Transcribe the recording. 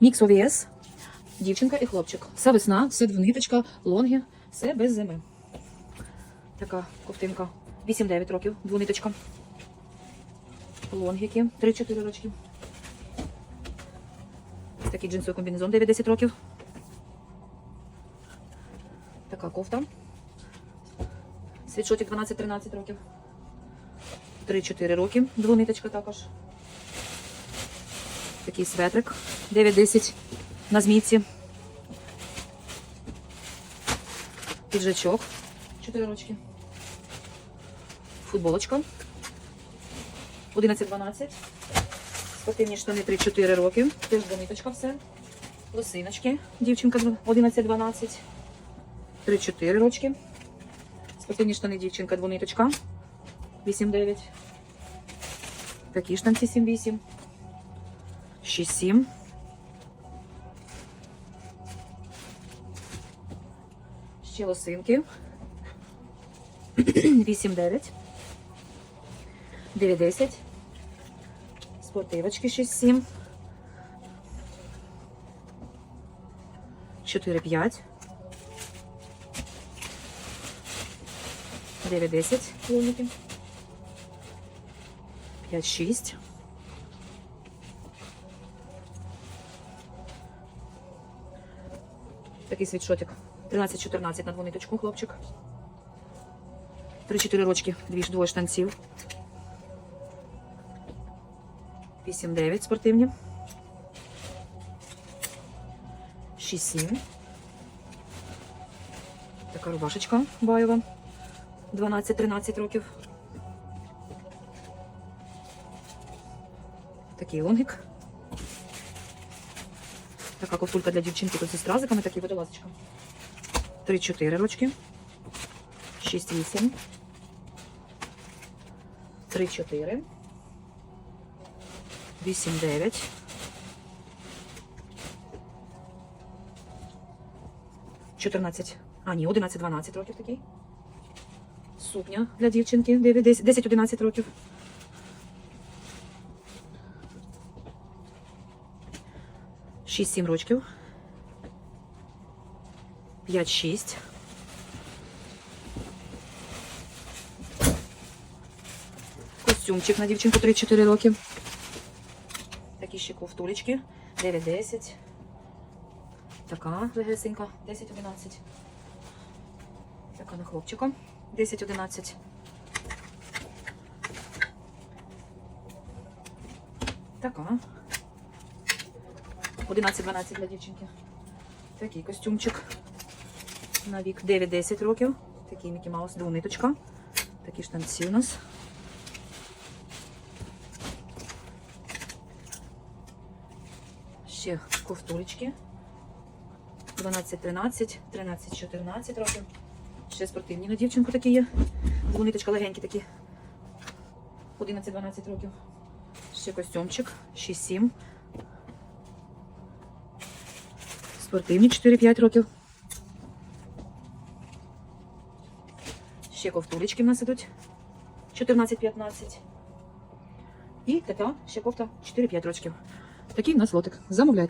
Мікс ОВС. Дівчинка і хлопчик. Все весна, все ниточка, лонги, все без зими. Така ковтинка. 8-9 років, двониточка. Лонгіки, 3-4 рочки. Ось Такий джинсовий комбінезон 9-10 років. Така кофта. Світшотик 12-13 років. 3-4 роки. Двониточка також. Такий светрик. 9-10 на змійці. Піджачок. 4 рочки. Футболочка. 11-12. Спортивні штани 3-4 роки. Теж двониточка все. Лосиночки. Дівчинка 11-12. 3-4 рочки. Спортивні штани дівчинка двониточка. 8-9. Такі штанці 7-8. 6-7. Ще лосинки. 8-9. 9-10. Спортивочки 6-7. 4-5. 9-10 луники. 5-6. Такий світшотик. 13-14 на двониточку, хлопчик. 3-4 рочки, дві ж двоє штанців. 8-9 спортивні. 6-7. Така рубашечка баєва. 12-13 років. Такий лонгик. Така ковтулька для дівчинки тут зі стразиками, такий водолазочка. 3-4 рочки. 6-8. 3-4. 8-9. Чотирнадцять. А, ні, 11-12 років такий. Сукня для дівчинки. 10-11 років. Шість-сім рочків. П'ять-шість. Костюмчик на дівчинку 3-4 роки. Такі ще ковтулечки. 9-10. Така легесенька. 10-11. Така на хлопчика. 10-11. Така. 11-12 для дівчинки. Такий костюмчик. На вік 9-10 років. Такий Мікі Маус, двониточка. Такі штанці у нас. Ще ковтулечки. 12-13, 13-14 років. Ще спортивні на дівчинку такі є. Двониточка легенькі такі. 11-12 років. Ще костюмчик. 6-7. Спортивні 4-5 років. Ще ковтулечки в нас ідуть. 14-15. І така ще кофта 4-5 років. Такий в нас лотик. Замовляйте.